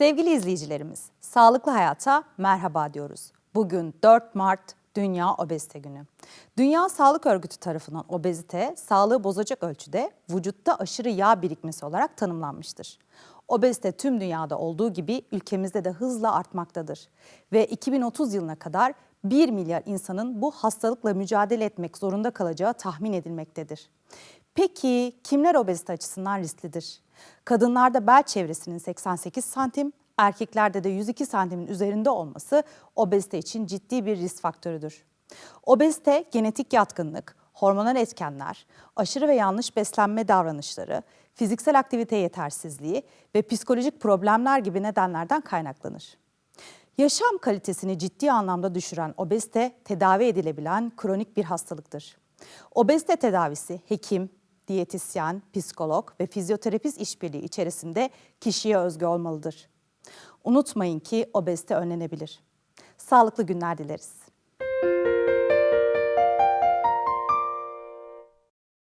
Sevgili izleyicilerimiz, sağlıklı hayata merhaba diyoruz. Bugün 4 Mart Dünya Obezite Günü. Dünya Sağlık Örgütü tarafından obezite, sağlığı bozacak ölçüde vücutta aşırı yağ birikmesi olarak tanımlanmıştır. Obezite tüm dünyada olduğu gibi ülkemizde de hızla artmaktadır. Ve 2030 yılına kadar 1 milyar insanın bu hastalıkla mücadele etmek zorunda kalacağı tahmin edilmektedir. Peki kimler obezite açısından risklidir? Kadınlarda bel çevresinin 88 santim, erkeklerde de 102 santimin üzerinde olması obezite için ciddi bir risk faktörüdür. Obezite genetik yatkınlık, hormonal etkenler, aşırı ve yanlış beslenme davranışları, fiziksel aktivite yetersizliği ve psikolojik problemler gibi nedenlerden kaynaklanır. Yaşam kalitesini ciddi anlamda düşüren obezite tedavi edilebilen kronik bir hastalıktır. Obezite tedavisi hekim, diyetisyen, psikolog ve fizyoterapist işbirliği içerisinde kişiye özgü olmalıdır. Unutmayın ki obezite önlenebilir. Sağlıklı günler dileriz.